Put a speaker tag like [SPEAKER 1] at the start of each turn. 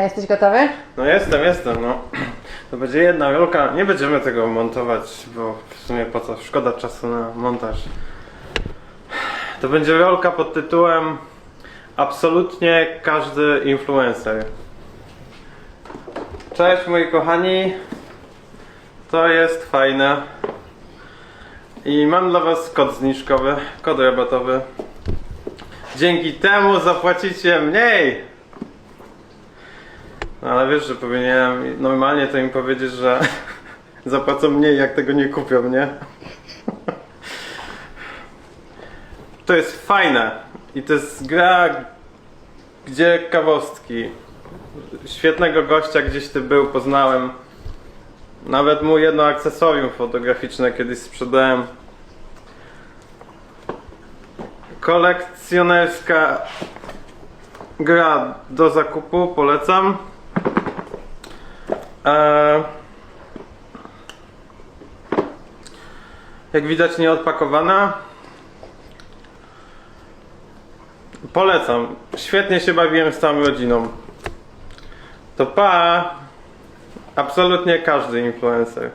[SPEAKER 1] A jesteś gotowy?
[SPEAKER 2] No jestem, jestem, no. To będzie jedna wielka. Nie będziemy tego montować, bo w sumie po co? Szkoda czasu na montaż. To będzie wielka pod tytułem Absolutnie każdy influencer. Cześć moi kochani. To jest fajne. I mam dla was kod zniżkowy, kod rabatowy. Dzięki temu zapłacicie mniej. No ale wiesz, że powinienem normalnie to im powiedzieć, że zapłacą mniej, jak tego nie kupią, nie? To jest fajne. I to jest gra, gdzie kawostki. Świetnego gościa gdzieś ty był, poznałem. Nawet mu jedno akcesorium fotograficzne kiedyś sprzedałem. Kolekcjonerska gra do zakupu, polecam. Eee, jak widać nie odpakowana. Polecam. Świetnie się bawiłem z całą rodziną. To pa! Absolutnie każdy influencer.